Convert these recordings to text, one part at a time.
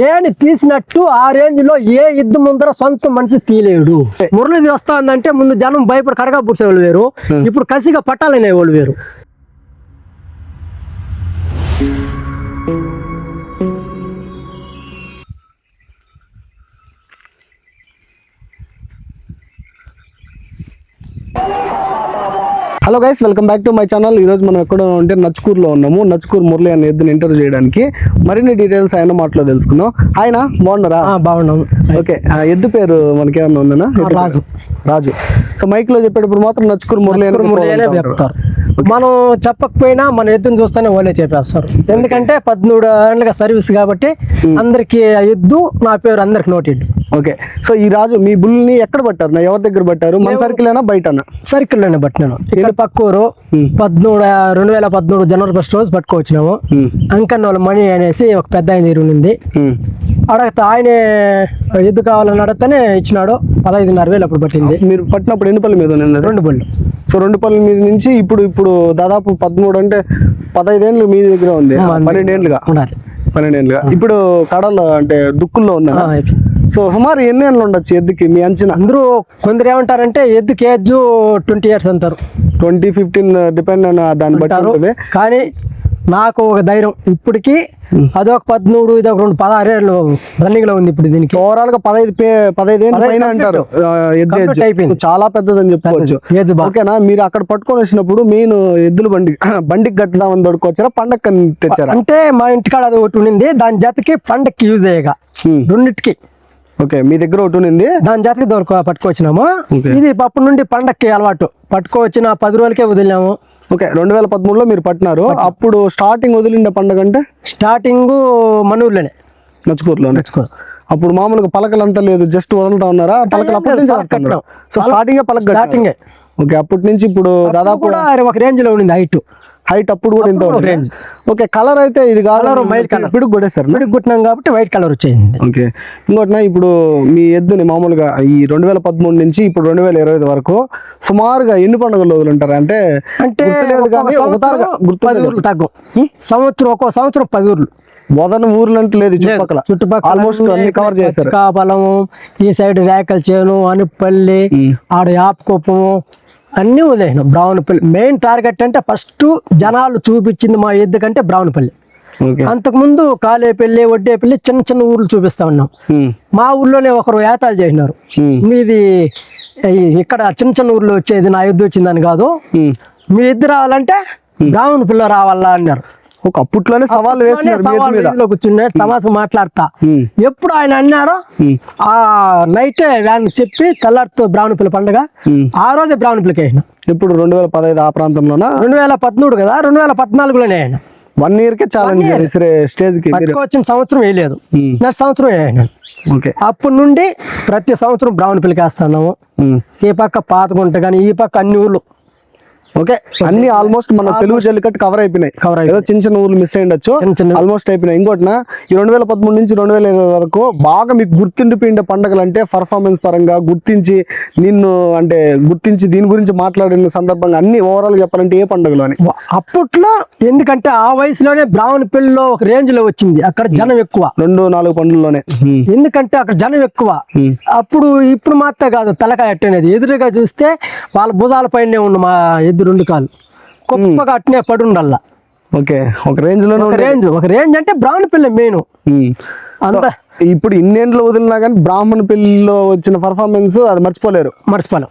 నేను తీసినట్టు ఆ రేంజ్లో ఏ యుద్ధం ముందర సొంత మనిషి తీయలేడు. మురళిది వస్తుందంటే ముందు జనం భయపడి కడగా పుడిసేవాళ్ళు వేరు. ఇప్పుడు కసిగా పట్టాలనే వాళ్ళు వేరు. Hello guys welcome back to my channel. ఈ రోజు మనం ఎక్కడ ఉంటే నచ్కూరులో ఉన్నాము. నచ్కూరు మురళి అనే ఎద్దుని ఇంటర్వ్యూ చేయడానికి. మరిన్ని డీటెయిల్స్ ఆయన మాటలో తెలుసుకుందాం. ఆయన బాగున్నారా? బాగున్నాం. ఓకే ఆ ఎద్దు పేరు మనకి ఏమన్నా ఉందనా రాజు. రాజు. సో మైక్లో చెప్పేటప్పుడు మాత్రం నచ్కూరు మురళి అని. చెప్తారు. మనం చెప్పకపోయినా మన ఎద్దును చూస్తేనే వాళ్ళే చెప్పేస్తారు. ఎందుకంటే పద్మూడు ఏళ్ళగా సర్వీస్ కాబట్టి అందరికి ఆ ఎద్దు నా పేరు అందరికి నోటెడ్ ఓకే సో ఈ రాజు మీ బుల్ని ఎక్కడ పట్టారు? నా ఎవరి దగ్గర పట్టారు? మన సర్కిల్ అయినా బయటనా? సర్కిల్లోనే పట్టినాను. ఇక్కడ పక్కూరు పద్మూడు రెండు వేల పద్మూడు జనవరి ఫస్ట్ రోజు పట్టుకొచ్చినాము. ఉమ్, అంకన్నోళ్ళ మణి అనేసి ఒక పెద్ద ఆయన ఉంది. అడగతా ఆయనే ఎద్దు కావాలని అడగతానే ఇచ్చినాడు. పదహైదున్నర వేలు అప్పుడు పట్టింది. మీరు పట్టినప్పుడు ఎన్ని పళ్ళు మీద ఉంది రెండు బళ్ళు సో రెండు పళ్ళ మీద నుంచి ఇప్పుడు ఇప్పుడు దాదాపు పదమూడు అంటే పదహైదేళ్ళు మీ దగ్గర ఉంది. పన్నెండేళ్ళుగా ఉండాలి. పన్నెండేళ్ళుగా ఇప్పుడు కడలో అంటే దుక్కుల్లో ఉందా. సో సుమారు ఎన్ని ఏళ్ళు ఉండొచ్చు ఎద్దుకి మీ అంచనా? అందరూ కొందరు ఏమంటారంటే ఎద్దు కేజ్ ట్వంటీ ఇయర్స్ అంటారు. ట్వంటీ ఫిఫ్టీన్ డిపెండ్ దాన్ని బట్టి ఉంటుంది. కానీ నాకు ఒక ధైర్యం. ఇప్పటికి అదొక పద్మూడు ఇది ఒక రెండు పదహారేళ్ళు రన్నింగ్లో ఉంది ఇప్పుడు దీనికి. ఓవరాల్గా పదహైదు పే పదహైదు ఏళ్ళు పైన అంటారు. చాలా పెద్దదని చెప్పుకోవచ్చు. ఓకేనా? మీరు అక్కడ పట్టుకొని వచ్చినప్పుడు మెయిన్ ఎద్దుల బండి బండికి కట్టుదామని దొడుకొచ్చారా పండగ తెచ్చారా? అంటే మా ఇంటికాడ అది ఒకటి ఉండింది. దాని జతకి పండక్కి యూజ్ అయ్యగా. రెండిటికి. ఓకే మీ దగ్గర ఒకటి ఉంది దాని జతకి దొరక పట్టుకొచ్చినాము. ఇది అప్పటి నుండి పండక్కి అలవాటు. పట్టుకొచ్చిన పది రోజులకే వదిలినాము. ఓకే రెండు వేల పదమూడులో మీరు పట్టినారు. అప్పుడు స్టార్టింగ్ వదిలిండే పండగ అంటే? స్టార్టింగ్ మనూర్లోనే. నచ్చుకూరులోనే. తెచ్చుకో అప్పుడు మామూలుగా పలకలు అంతా లేదు జస్ట్ వదులుతా ఉన్నారా? పలకలు అప్పటి నుంచి. సో స్టార్టింగ్ పలక స్టార్టింగ్ ఓకే అప్పటి నుంచి ఇప్పుడు దాదాపు ఒక రేంజ్లో ఉండింది హైట్. హైట్ అప్పుడు కూడా ఇంత range. ఓకే కలర్ అయితే ఇది Colour mild colour. ఇప్పుడు కొట్టేస్తారు మిడికి కుట్టినాం కాబట్టి వైట్ కలర్ వచ్చేసింది. ఓకే ఇంకోటినా ఇప్పుడు మీ ఎద్దుని మామూలుగా ఈ రెండు వేల పదమూడు నుంచి ఇప్పుడు రెండు వేల ఇరవై ఐదు వరకు సుమారుగా ఎన్ని పండుగలు వదులుంటారు అంటే అంటే ఊర్లు తగ్గం. సంవత్సరం ఒక్కో సంవత్సరం పది ఊర్లు. వదన ఊర్లు అంటే లేదు చుట్టుపక్కల. చుట్టుపక్కల ఆల్మోస్ట్ అన్ని కవర్ చేశారు. కాపలము ఈ సైడ్ రేకల చేను అనుపల్లి. ఆడ యాపకొప్పము అన్నీ వదిలేసినాం. బ్రావునపల్లి మెయిన్ టార్గెట్ అంటే ఫస్ట్ జనాలు చూపించింది మా ఎద్దు కంటే బ్రావునపల్లి ఓకే. అంతకుముందు కాలేపల్లి వడ్డేపల్లి చిన్న చిన్న ఊర్లు చూపిస్తా ఉన్నాం. మా ఊర్లోనే ఒకరు ఏతాలు చేసినారు. మీది ఇక్కడ చిన్న చిన్న ఊర్లో వచ్చేది నా ఎద్దు వచ్చిందని కాదు. మీ ఎద్దు రావాలంటే బ్రాహ్మణ పిల్ల రావాలా అన్నారు. ఒక అప్పట్లోనే సవాల్ వేసినారు కూర్చున్నా తమాస మాట్లాడతా. ఎప్పుడు ఆయన అన్నారో. ఆ నైటే వ్యాన్ చెప్పి తెల్లారితో బ్రాహ్మణ పిల్ల పండుగ. ఆ రోజే బ్రాహ్మణ పిల్లకి వేసిన. ఇప్పుడు రెండు వేల పదహైదు ఆ ప్రాంతంలోనా? రెండు వేల పద్మూడు కదా రెండు వేల పద్నాలుగులోనే వేసిన వన్ ఇయర్ కే ఛాలెంజ్ స్టేజ్కి పట్టుకొచ్చిన సంవత్సరం వేయలేదు. నెక్స్ట్ సంవత్సరం ఓకే. అప్పటి నుండి ప్రతి సంవత్సరం బ్రాహ్మణ పిల్లకి వేస్తున్నాము. ఉమ్. ఈ పక్క పాతగుంట కానీ ఈ పక్క అన్ని ఊర్లు. ఓకే? అన్ని ఆల్మోస్ట్ మన తెలుగు జల్లికట్టు కవర్ అయిపోయినాయి. Cover ఏదో చిన్న చిన్న ఊర్లు మిస్ అయ్యిండొచ్చు ఆల్మోస్ట్ అయిపోయినాయి. ఇంకోటిన ఈ రెండు వేల పదమూడు నుంచి రెండు వేల ఇరవై వరకు బాగా మీకు గుర్తుండిపోయిండే పండుగలు అంటే పర్ఫార్మెన్స్ పరంగా గుర్తించి నిన్ను అంటే గుర్తించి దీని గురించి మాట్లాడిన సందర్భంగా అన్ని ఓవరాల్ చెప్పాలంటే ఏ పండుగలు అని? అప్పట్లో ఎందుకంటే ఆ వయసులోనే బ్రాహ్మణ పిల్లలో ఒక రేంజ్లో వచ్చింది. అక్కడ జనం ఎక్కువ. రెండు నాలుగు పండుగలోనే ఎందుకంటే అక్కడ జనం ఎక్కువ. Hmm. అప్పుడు ఇప్పుడు మాత్రం కాదు తలకాయ అట్టనేది. ఎదురుగా చూస్తే వాళ్ళ భుజాల పైనే ఉన్న మా రెండు కాలు గొప్పగా అట్నే పడుండల్లా ఓకే ఒక రేంజ్లోనే ఒక రేంజ్ ఒక రేంజ్ అంటే బ్రాహ్మణ పిల్ల మెయిన్. అంత ఇప్పుడు ఇన్నేళ్ళు వదిలినా కానీ బ్రాహ్మణ పెళ్ళిలో వచ్చిన పర్ఫార్మెన్స్ అది మర్చిపోలేరు. మర్చిపోలేం.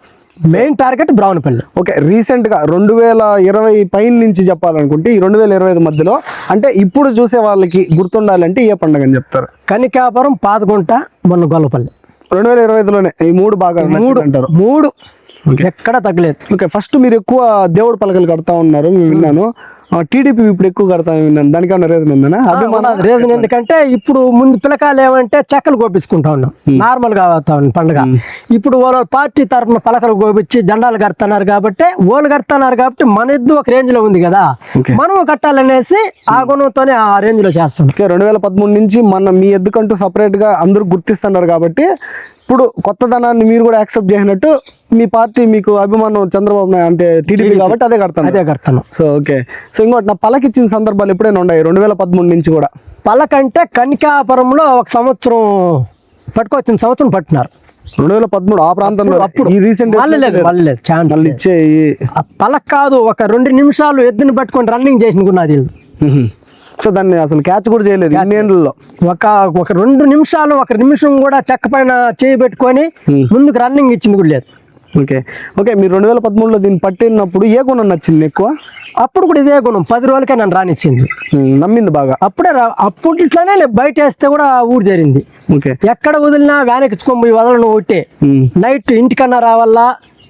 మెయిన్ టార్గెట్ బ్రాహ్మణ పిల్ల. ఓకే రీసెంట్గా రెండు వేల ఇరవై పైన నుంచి చెప్పాలనుకుంటే ఈ రెండు వేల ఇరవై ఐదు మధ్యలో అంటే ఇప్పుడు చూసే వాళ్ళకి గుర్తుండాలంటే ఏ పండుగ అని చెప్తారు. కనికాపురం పాతగుంట మొన్న గొల్లపల్లి. రెండు వేల ఇరవై ఐదులోనే ఈ మూడు బాగా మూడు అంటారు. మూడు ఎక్కడ తగ్గలేదు. ఓకే ఫస్ట్ మీరు ఎక్కువ దేవుడు పలకలు కడతా ఉన్నారు నేను విన్నాను. టీడీపీ ఇప్పుడు ఎక్కువ కడతా విన్నాను. దానికి ఏమైనా రీజన్ ఉందనా? అభిమాన రీజన్ ఎందుకంటే ఇప్పుడు ముందు పిల్లకాయలు ఏమంటే చెక్కలు కోపించుకుంటా ఉన్నాం. నార్మల్గా అవుతా ఉంది పండుగ ఇప్పుడు వాళ్ళ పార్టీ తరఫున పలకలు కోపించి జెండాలు కడుతున్నారు కాబట్టి వాళ్ళు కడుతున్నారు కాబట్టి మన ఎద్దు ఒక రేంజ్లో ఉంది కదా. మనం కట్టాలనేసి ఆ గుణంతోనే ఆ రేంజ్లో చేస్తాం రెండు వేల పదమూడు నుంచి మన మీ ఎద్దుకంటూ సపరేట్గా అందరూ గుర్తిస్తున్నారు కాబట్టి ఇప్పుడు కొత్తదనాన్ని మీరు కూడా యాక్సెప్ట్ చేసినట్టు మీ పార్టీ మీకు అభిమానం చంద్రబాబు నాయుడు అంటే టీడీపీ కాబట్టి అదే కడతాను. అదే కడతాను. So okay. సో ఇంకోటి నా పలకిచ్చిన సందర్భాలు ఎప్పుడైనా ఉన్నాయి? రెండు వేల పదమూడు నుంచి కూడా. పలకంటే కనికాపురంలో ఒక సంవత్సరం పట్టుకొచ్చిన సంవత్సరం పట్టినారు. రెండు వేల పదమూడు ఆ ప్రాంతంలో అప్పుడు ఈ రీసెంట్ ఛాన్స్ ఇచ్చే పలక కాదు ఒక రెండు నిమిషాలు ఎద్దుని పట్టుకొని రన్నింగ్ చేసిన సో దాన్ని అసలు క్యాచ్ కూడా చేయలేదు ఇన్నేళ్ళలో ఒక ఒక రెండు నిమిషాలు ఒక నిమిషం కూడా చెక్క పైన చేయి పెట్టుకొని Hmm. ముందుకు రన్నింగ్ ఇచ్చింది కూడా లేదు. ఓకే. ఓకే మీరు రెండు వేల పదమూడులో దీన్ని పట్టినప్పుడు ఏ గుణం నచ్చింది ఎక్కువ? అప్పుడు కూడా ఇదే గుణం. పది రోజులకే నన్ను రానిచ్చింది. ఉమ్, నమ్మింది బాగా. అప్పుడే రా- అప్పుడు ఇట్లానే బయట వేస్తే కూడా ఊరు జరిగింది. ఓకే. ఎక్కడ వదిలినా వ్యాన్ ఎక్కించుకొని పోయి వదలను ఒకటే నైట్ ఇంటికన్నా రావాలా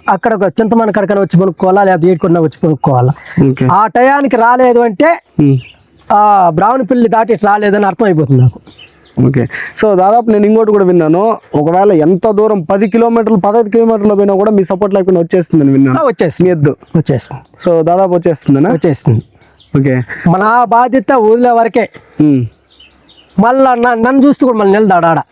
అక్కడ ఒక చింతమని కడకన్నా వచ్చి కొనుక్కోవాలా లేదా ఏడుకున్నా వచ్చి కొనుక్కోవాలా. ఓకే. ఆ టయానికి రాలేదు అంటే బ్రాహ్మణ పిల్లి దాటి ఇట్లా రాలేదని అర్థమైపోతుంది నాకు. ఓకే. సో దాదాపు నేను ఇంకోటి కూడా విన్నాను. ఒకవేళ ఎంత దూరం పది కిలోమీటర్లు పదహైదు కిలోమీటర్లు పోయినా కూడా మీ సపోర్ట్ లేకుండా వచ్చేస్తుందని ఆ, విన్నాను వచ్చేస్తుంది ఎద్దు. వచ్చేస్తుంది. సో దాదాపు వచ్చేస్తుందనా? వచ్చేస్తుంది. ఓకే. మన బాధ్యత వదిలే వరకే. మళ్ళా నన్ను చూస్తూ కూడా మళ్ళీ నిలదాడు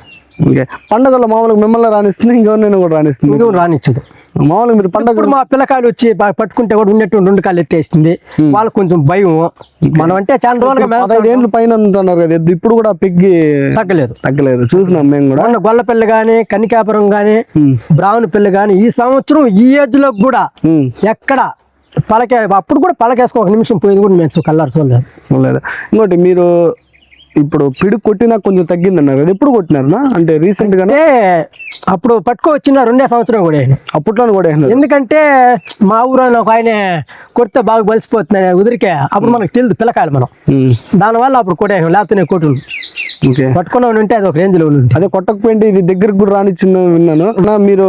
ఓకే. పండగల్లో మామూలుగా మిమ్మల్ని రాణిస్తుంది ఇంకెవరినైనా కూడా రాణిస్తుంది ఇంకో రానిచ్చదు. మామూలుగా మీరు పండగ మా పిల్లకాయలు వచ్చి పట్టుకుంటే కూడా ఉన్నట్టు రెండు కాళ్ళు ఎత్తేస్తుంది వాళ్ళకి కొంచెం భయం మనం అంటే చాలా రోజులుగా మేత పదహైదు ఏళ్ళు పైన ఉంటున్నారు కదా ఇప్పుడు కూడా పెగ్గి తగ్గలేదు. తగ్గలేదు. చూసినాం మేము కూడా. మొన్న గొల్లపల్లి కానీ కనికాపురం కానీ ఉమ్, బ్రాహ్మణ పిల్లి కానీ ఈ సంవత్సరం ఈ ఏజ్లో కూడా ఎక్కడ పలకే అప్పుడు కూడా పలకేసుకో ఒక నిమిషం పోయింది కూడా మేము కలర్ చూడలేదు. లేదు. ఇంకోటి మీరు ఇప్పుడు పిడి కొట్టినా కొంచెం తగ్గింది అన్నారు కదా ఎప్పుడు కొట్టినారనా అంటే రీసెంట్ గానే? అప్పుడు పట్టుకోవచ్చిన రెండే సంవత్సరం కూడా వేయను. అప్పట్లోనే కూడా ఎందుకంటే మా ఊరు ఆయన ఒక ఆయన కొడితే బాగా బలిసిపోతుంది ఉదిరికే అప్పుడు మనకు తెలియదు పిల్లకాయలు మనం. దానివల్ల అప్పుడు కొట్టేసాం లేకపోతే నేను కొట్టు ఓకే పట్టుకున్నా ఉంటే అది ఒక రేంజ్లో ఉండి అదే కొట్టకపోయింటే ఇది దగ్గరకు కూడా రానిచ్చిన విన్నాను. నా మీరు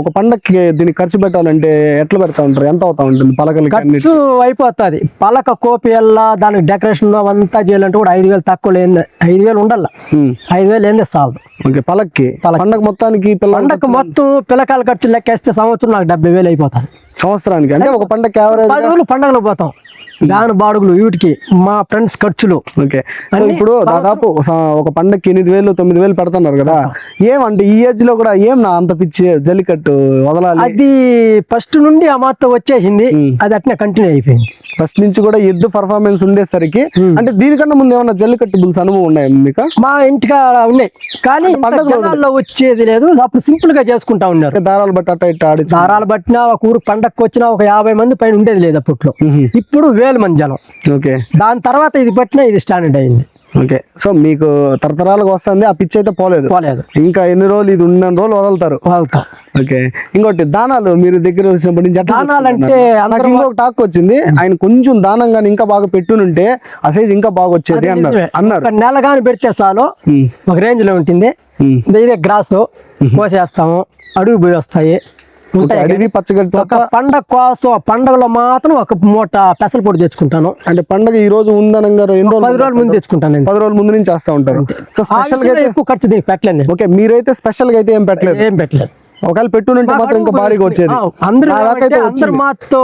ఒక పండక్కి దీనికి ఖర్చు పెట్టాలంటే ఎట్లా పెడతా ఉంటారు? ఎంత అవుతా ఉంటుంది? పలకలకి అన్ని ఖర్చు అయిపోతుంది. పలక కోపియల్లా దానికి డెకరేషన్ అవంతా చేయాలంటే కూడా ఐదు వేలు తక్కువ లేని ఐదు వేలు ఉండాల ఐదు వేలు ఏందే ఓకే పలక్కి. పండగ మొత్తానికి పండగ మొత్తం పిల్లకాయల ఖర్చు లెక్కేస్తే సంవత్సరం నాకు డెబ్బై వేలు అయిపోతుంది. సంవత్సరానికి? అంటే ఒక పండగ యావరేజ్ పది రోజులు పండగలు పోతాం. గాను బాడుగులు వీటికి మా ఫ్రెండ్స్ ఖర్చులు. ఓకే. ఇప్పుడు దాదాపు ఒక పండగకి ఎనిమిది వేలు తొమ్మిది వేలు పెడుతున్నారు కదా. ఏమంటే ఈ ఏజ్లో కూడా ఏం నా అంత పిచ్చి జల్లికట్టు వదలాలి? అది ఫస్ట్ నుండి ఆ మాతో వచ్చేసింది. అది అట్నే కంటిన్యూ అయిపోయింది. ఫస్ట్ నుంచి కూడా ఎద్దు పర్ఫార్మెన్స్ ఉండేసరికి. అంటే దీనికన్నా ముందు ఏమన్నా జల్లికట్టు బుల్స్ అనుభవం ఉన్నాయా మీకు? మా ఇంటికి ఉన్నాయి. కానీ జనాల్లో వచ్చేది లేదు. అప్పుడు సింపుల్గా చేసుకుంటా ఉన్నారు. దారాలు బట్టి అట్ట ఇట్ట ఆడి దారాలు పట్టినా ఒక ఊరు పండగకి వచ్చినా ఒక యాభై మంది పైన ఉండేది లేదు అప్పట్లో. ఇప్పుడు వేల మంది జనం. ఓకే. దాని తర్వాత ఇది పట్టినా ఇది స్టాండర్డ్ అయింది. ఓకే. సో మీకు తరతరాలుగా వస్తుంది ఆ పిచ్చి అయితే పోలేదు. పోలేదు. ఇంకా ఎన్ని రోజులు ఇది ఉన్న రోజులు వదులుతారు? వాళ్ళతో ఓకే. ఇంకోటి దానాలు మీరు దగ్గర వచ్చినప్పటి నుంచి దానాలంటే తీసుకుంటున్నారు? నాకు ఇంకొక టాక్ వచ్చింది. ఆయన కొంచెం దానం కానీ ఇంకా బాగా పెట్టునుంటే ఆ సైజ్ ఇంకా బాగా వచ్చేది అన్నారు. అన్నారు. నెల కానీ పెడితే చాలు. ఒక రేంజ్లో ఉంటుంది. ఇదే గ్రాస్. కోసేస్తాము. అడుగు పోయి వస్తాయి. పచ్చగడ్డి ఒక పండగ కోసం ఆ పండగలో మాత్రం ఒక మూట పెసల పొడి తెచ్చుకుంటాను. అంటే పండగ ఈ రోజు ఉందనంగా ఎన్ని పది రోజులు రోజుల ముందు తెచ్చుకుంటాను పది రోజుల ముందు నుంచి చేస్తా ఉంటారు. స్పెషల్గా ఎక్కువ ఖర్చు దీనికి పెట్టలేను నేను. ఓకే మీరైతే స్పెషల్గా అయితే ఏం పెట్టలేదు? ఏం పెట్టలేదు. ఒకవేళ పెట్టునుంటే మాత్రం ఇంకా భారీగా వచ్చేది. అందరూ మాతో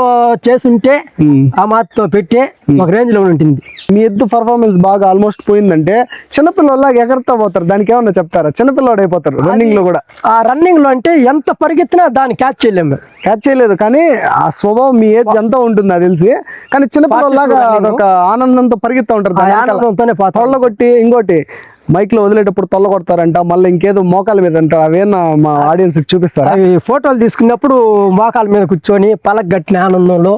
ఉమ్. ఆ మాతో పెట్టి ఒక రేంజ్లో ఉంటుంది. మీ ఎద్దు పర్ఫార్మెన్స్ బాగా ఆల్మోస్ట్ పోయిందంటే చిన్నపిల్లలాగా ఎగరతా పోతారు. దానికి ఏమన్నా చెప్తారా? చిన్నపిల్లవాడు అయిపోతారు రన్నింగ్లో కూడా. ఆ రన్నింగ్లో అంటే ఎంత పరిగెత్తినా దాన్ని క్యాచ్ చేయలేము. క్యాచ్ చేయలేదు. కానీ ఆ స్వభావం మీ ఏజ్ ఎంత ఉంటుంది నాకు తెలిసి. కానీ చిన్నపిల్లలాగా. అదొక ఆనందంతో పరిగెత్తా ఉంటారు. ఆనందంతోనే కొట్టి ఇంకోటి మైక్లో వదిలేటప్పుడు తొల్ల కొడతారంట మళ్ళీ ఇంకేదో మోకాల మీద అంట అవేనా మా ఆడియన్స్ చూపిస్తారా? అవి ఫోటోలు తీసుకున్నప్పుడు మోకాల మీద కూర్చొని పలక గట్టిన ఆనందంలో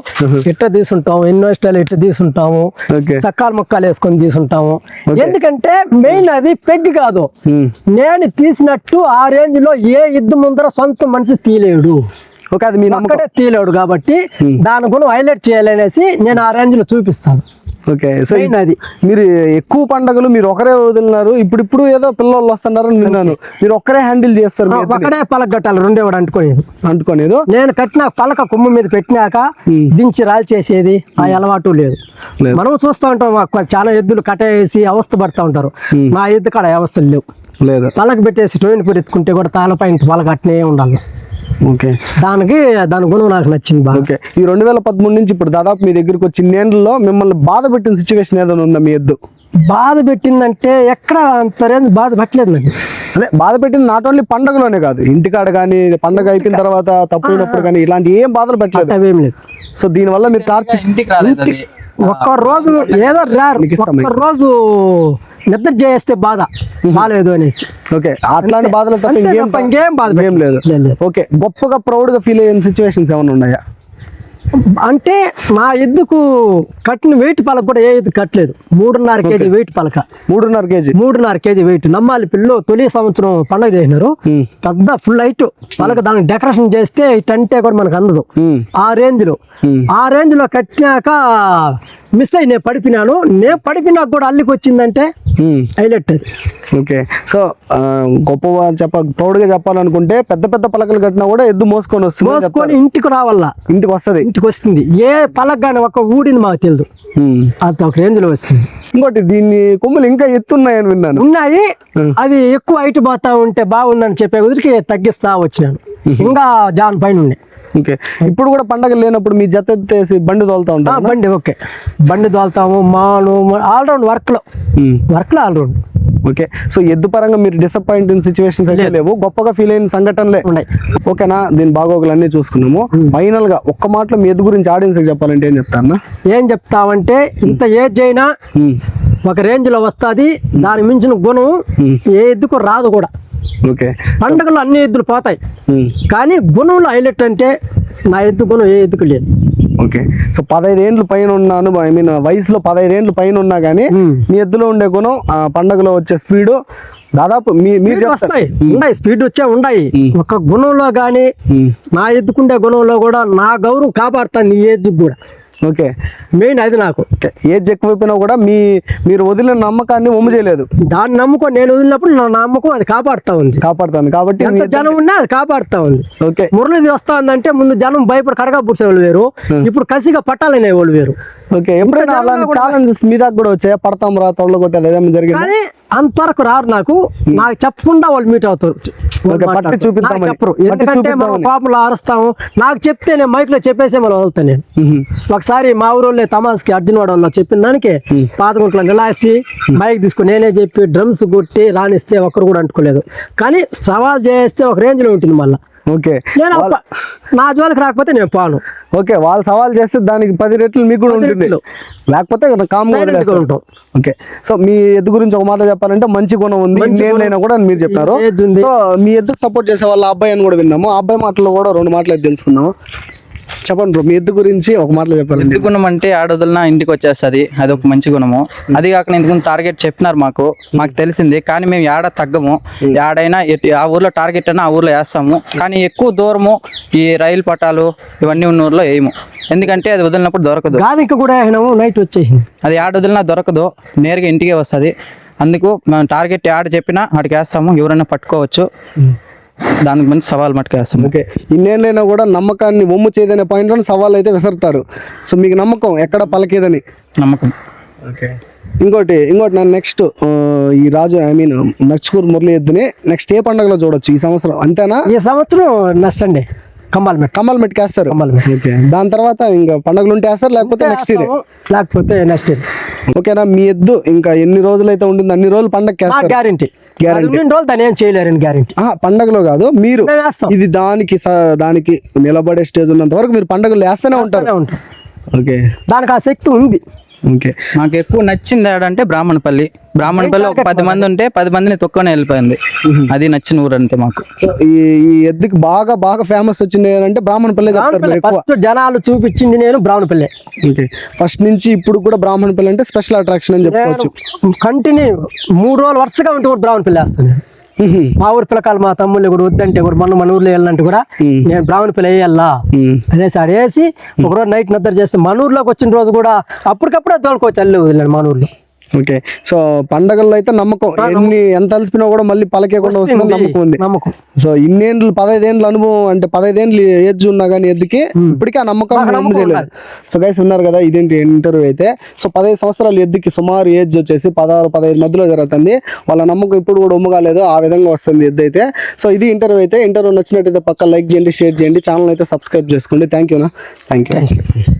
ఇట్ట తీసుంటాము ఎన్నో స్టైల్ ఇట్ట తీసుంటాము సకాల ముక్కలు వేసుకొని తీసుంటాము. ఎందుకంటే మెయిన్ అది పెగ్ కాదు. నేను తీసినట్టు ఆ రేంజ్లో ఏ ఇద్దు ముందర సొంత మనిషి తీలేడు ఓకే అది మీ నమ్మకం. అక్కడే తీలేడు కాబట్టి. దాని గుణం హైలైట్ చేయాలనేసి నేను ఆ రేంజ్లో చూపిస్తాను. ఓకే సో అది. మీరు ఎక్కువ పండగలు మీరు ఒకరే వదిలినారు ఇప్పుడు ఇప్పుడు ఏదో పిల్లలు వస్తున్నారని విన్నాను. మీరు ఒక్కరే హ్యాండిల్ చేస్తారు. ఒకడే పలక కట్టాలి రెండేవాడు అంటుకునేది అంటుకోలేదు నేను కట్టిన పలక కొమ్ము మీద పెట్టినాక Hmm. దించి రాల్చేసేది ఆ అలవాటు లేదు. మనం చూస్తూ ఉంటాం చాలా ఎద్దులు కట్టేసి అవస్థ పడుతూ ఉంటారు. Hmm. నా ఎద్దు కాడ అవస్థలు లేవు. లేదు. పలక పెట్టేసి టోయిన్ పెరుచుకుంటే కూడా తాళపై పలక అట్నే ఉండాలి. ఓకే. దానికి దాని గుణం నాకు నచ్చింది బాగా. ఓకే. ఈ రెండు వేల పదమూడు నుంచి ఇప్పుడు దాదాపు మీ దగ్గరికి వచ్చి ఇన్నేళ్ళలో మిమ్మల్ని బాధ పెట్టిన సిచ్యువేషన్ ఏదైనా ఉందా మీ ఎద్దు బాధ పెట్టిందంటే ఎక్కడ అంత రేంజ్ బాధ పెట్టలేదు నాకు. అదే బాధ పెట్టింది నాట్ ఓన్లీ పండగలోనే కాదు ఇంటికాడ కానీ పండగ అయిపోయిన తర్వాత తప్పినప్పుడు కానీ ఇలాంటి ఏం బాధలు పెట్టలేదు. అవేం లేదు. సో దీనివల్ల మీరు టార్చర్ ఇంటికి ఒక్క రోజు ఏదో రారు ఒక్క రోజు నిద్ర చేస్తే బాధ. బాగాలేదు అనేసి. ఓకే అట్లాంటి బాధలు తప్ప ఇంకేం బాధ ఏం లేదు. ఓకే గొప్పగా ప్రౌడ్గా ఫీల్ అయిన సిచ్యువేషన్స్ ఏమైనా ఉన్నాయా? అంటే నా ఎద్దుకు కట్టిన వెయిట్ పలక కూడా ఏ ఎద్దు కట్టలేదు. మూడున్నర కేజీ వెయిట్ పలక. మూడున్నర కేజీ? మూడున్నర కేజీ వెయిట్. నమ్మాలి పిల్లలు తొలి సంవత్సరం పండగ చేసినారు. పెద్ద ఫుల్ హైట్. పలక దానికి డెకరేషన్ చేస్తే ఇటంటే కూడా మనకు అందదు. ఆ రేంజ్లో. ఆ రేంజ్లో కట్టినాక మిస్ అయ్యి నేను పడిపోయినాను. నేను పడిపోయినాక కూడా అల్లికి వచ్చిందంటే. హైలైట్ అది. ఓకే. సో ఆ, గొప్పగా చెప్ప ప్రౌడ్గా చెప్పాలనుకుంటే పెద్ద పెద్ద పలకలు కట్టినా కూడా ఎద్దు మోసుకొని వస్తుంది మోసుకొని. ఇంటికి రావాలా? ఇంటికి వస్తది. ఇంటికి వస్తుంది. ఏ పలక కానీ ఒక ఊడింది మాకు తెలియదు. అంత ఒక రేంజ్లో వస్తుంది. ఇంకోటి దీన్ని కొమ్ములు ఇంకా ఎత్తున్నాయని విన్నాను. ఉన్నాయి. అది ఎక్కువ హైట్ పోతా ఉంటే బాగుందని చెప్పే కుదిరికి తగ్గిస్తా వచ్చినాను. ఇంకా జాన్ పైన ఉండే ఓకే. ఇప్పుడు కూడా పండగ లేనప్పుడు మీ జత ఎత్తేసి బండి తోలుతా ఆ, ఉంటారు బండి ఓకే. బండి తోలుతాము మాను ఆల్రౌండ్ వర్క్లో వర్క్లో ఆల్రౌండ్. ఓకే. సో ఎద్దు పరంగా మీరు డిసప్పాయింట్ సిచ్యువేషన్స్ అయితే లేవు. గొప్పగా ఫీల్ అయిన సంఘటనలే. ఉన్నాయి. ఓకేనా? దీని బాగోగులు అన్ని చూసుకున్నాము. ఫైనల్గా ఒక్క మాటలో మీ ఎద్దు గురించి ఆడియన్స్ చెప్పాలంటే ఏం చెప్తాను ఏం చెప్తావంటే ఇంత ఏజ్ అయినా ఒక రేంజ్లో వస్తుంది దాని మించిన గుణం ఏ ఎద్దుకు రాదు కూడా. ఓకే. పండుగలో అన్ని ఎద్దులు పోతాయి. కానీ గుణంలో హైలైట్ అంటే నా ఎద్దు గుణం ఏ ఎద్దుకు లేదు. ఓకే. సో పదహైదు ఏండ్లు పైన ఉన్నాను ఐ మీన్ వయసులో పదహైదు ఏండ్లు పైన ఉన్నా కానీ. మీ ఎద్దులో ఉండే గుణం ఆ పండగలో వచ్చే స్పీడు దాదాపు మీ మీరు వస్తాయి. ఉన్నాయి స్పీడ్ వచ్చే ఉన్నాయి. ఒక గుణంలో కానీ. నా ఎద్దుకుండే గుణంలో కూడా నా గౌరవం కాపాడుతాను నీ ఏజ్ కూడా. ఓకే. మెయిన్ అది నాకు. ఏజ్ ఎక్కువైపోయినా కూడా మీ మీరు వదిలిన నమ్మకాన్ని ఒమ్ము చేయలేదు. దాన్ని నమ్ముకొని నేను వదిలినప్పుడు నా నమ్మకం అది కాపాడుతా ఉంది. కాపాడుతాను కాబట్టి ఎంత జనం ఉన్నా అది కాపాడుతా ఉంది. ఓకే. మురళిది వస్తా ఉందంటే ముందు జనం భయపడి కడగా పుడిసే వాళ్ళు వేరు ఇప్పుడు కసిగా పట్టాలనే వాళ్ళు వేరు. ఓకే. ఎప్పుడైనా అలాంటి ఛాలెంజెస్ మీ దాకా కూడా వచ్చాయా? పడతాం రా తొడలు కొట్టేది ఏదైనా జరిగింది? అంతవరకు రారు నాకు. నాకు చెప్పకుండా వాళ్ళు మీట్ అవుతారు. చెప్పరు. ఎందుకంటే మనం చూపిద్దామని. కోపంలో అరుస్తాము. నాకు చెప్తే నేను మైక్లో చెప్పేసే మనం వదులుతాను నేను. ఒకసారి మా ఊరోళ్ళే తమాస్కి అర్జున్ వాడ వాళ్ళు చెప్పిన దానికి పాతగుంట్లో నిలాసి మైక్ తీసుకుని నేనే చెప్పి డ్రమ్స్ కొట్టి రాణిస్తే ఒకరు కూడా అంటుకోలేదు. కానీ సవాల్ చేస్తే ఒక రేంజ్లో ఉంటుంది మళ్ళీ. ఓకే నేను నా జోలికి రాకపోతే నేను పోను ఓకే వాళ్ళు సవాల్ చేస్తే దానికి పది రెట్లు మీకు కూడా ఉంటుంది. లేకపోతే కామ్గా. ఉంటాం. ఓకే సో మీ ఎద్దు గురించి ఒక మాట చెప్పాలంటే మంచి గుణం ఉంది ఇన్నేళ్ళైనా కూడా మీరు చెప్పారు. సో మీ ఎద్దుకు సపోర్ట్ చేసే వాళ్ళ అబ్బాయి అని కూడా విన్నాము అబ్బాయి మాటలు కూడా రెండు మాటలు అయితే తెలుసుకున్నాము చెప్పండి బ్రో మీ ఎద్దు గురించి ఒక మాటలో చెప్పాలండి. ఇంటి గుణం అంటే ఆడొదిలిన ఇంటికి వచ్చేస్తుంది అది ఒక మంచి గుణము. అది కాక ఇంతకు టార్గెట్ చెప్పినారు మాకు మాకు తెలిసింది కానీ మేము ఏడ తగ్గము. ఎటు- ఆ ఊర్లో టార్గెట్ అయినా ఆ ఊర్లో వేస్తాము. కానీ ఎక్కువ దూరము ఈ రైలు పట్టాలు ఇవన్నీ ఉన్న ఊర్లో వేయము. ఎందుకంటే అది వదిలినప్పుడు దొరకదు. గాదికి కూడా నైట్ వచ్చేసింది. అది ఆడ వదిలినా దొరకదు నేరుగా ఇంటికే వస్తుంది. అందుకు మేము టార్గెట్ ఆడ చెప్పినా ఆడికి వేస్తాము ఎవరైనా పట్టుకోవచ్చు. దానికి మంచి సవాల్ మట్టుకు వేస్తాము ఓకే. ఇన్నేళ్ళైనా కూడా నమ్మకాన్ని ఒమ్ము చేయదనే పాయింట్లో సవాల్ అయితే విసరుతారు. సో మీకు నమ్మకం ఎక్కడ పలకేదని? నమ్మకం. ఓకే. ఇంకోటి ఇంకోటి నేను నెక్స్ట్ ఈ రాజు ఐ మీన్ నచ్చుకూరు మురళి ఎద్దుని నెక్స్ట్ ఏ పండుగలో చూడొచ్చు ఈ సంవత్సరం? అంతేనా? ఈ సంవత్సరం నెక్స్ట్ అండి. కమ్మాలి మెట్. కమల్ మెట్టుకేస్తారు కమ్మాలి మెట్. ఓకే. దాని తర్వాత ఇంకా పండుగలు ఉంటే వేస్తారు లేకపోతే నెక్స్ట్ ఇయర్ లేకపోతే నెక్స్ట్ ఇయర్ ఓకేనా మీ ఎద్దు ఇంకా ఎన్ని రోజులు అయితే ఉంటుంది అన్ని రోజులు మా వేస్తారు? Guarantee Guarantee. రెండు రోజులు దాన్ని ఏం చేయలేరని గ్యారంటీ ఆ, పండగలో కాదు మీరు ఇది దానికి దానికి నిలబడే స్టేజ్ ఉన్నంత వరకు మీరు పండగలు వేస్తూనే ఉంటారు. ఉంటాం. ఓకే. దానికి ఆ శక్తి ఉంది. ఓకే. నాకు ఎక్కువ నచ్చింది ఏడంటే బ్రాహ్మణపల్లి. బ్రాహ్మణపల్లి ఒక పది మంది ఉంటే పది మందిని తొక్కుని వెళ్ళిపోయింది. అది నచ్చిన ఊరు అంతే మాకు. ఈ ఈ ఎద్దుకి బాగా బాగా ఫేమస్ వచ్చింది అంటే బ్రాహ్మణపల్లి ఫస్ట్ జనాలు చూపించింది నేను బ్రాహ్మణపల్లె. ఓకే. ఫస్ట్ నుంచి ఇప్పుడు కూడా బ్రాహ్మణపల్లి అంటే స్పెషల్ అట్రాక్షన్ అని చెప్పుకోవచ్చు. కంటిన్యూ మూడు రోజులు వరుసగా ఉంటే బ్రాహ్మణపల్లి వేస్తాను. మా ఊరి పిల్లకాయలు మా తమ్ముళ్ళు కూడా వద్దంటే కూడా మొన్న మన ఊర్లో వెళ్ళాలంటే కూడా. నేను బ్రాహ్మణపల్లి వేయాలా మ్మ్. అనేసి ఆడేసి ఒక రోజు నైట్ నిద్ర చేస్తే మన ఊర్లోకి వచ్చిన రోజు కూడా అప్పటికప్పుడే తోలుకోవచ్చు అల్లి వదిలేను మన ఊర్లో ఓకే. సో పండగల్లో అయితే నమ్మకం. ఎన్ని ఎంత అలసిపోయినా కూడా మళ్ళీ పలకేకుండా వస్తుందని నమ్మకం ఉంది. నమ్మకం. సో ఇన్నేండ్లు పదహైదేండ్ల అనుభవం అంటే పదహైదేండ్లు ఏజ్ ఉన్నా కానీ ఎద్దుకి ఇప్పటికీ ఆ నమ్మకం చేయలేదు. సో గైస్ ఉన్నారు కదా ఇదేంటి ఇంటర్వ్యూ అయితే. సో పదహైదు సంవత్సరాలు ఎద్దుకి సుమారు ఏజ్ వచ్చేసి పదహారు పదహైదు మధ్యలో జరుగుతుంది. వాళ్ళ నమ్మకం ఇప్పుడు కూడా ఉమ్మగాలేదు ఆ విధంగా వస్తుంది ఎద్దు అయితే. సో ఇది ఇంటర్వ్యూ అయితే. ఇంటర్వ్యూ నచ్చినట్టయితే పక్క లైక్ చేయండి షేర్ చేయండి. ఛానల్ అయితే సబ్స్క్రైబ్ చేసుకోండి. Thank యూనా thank you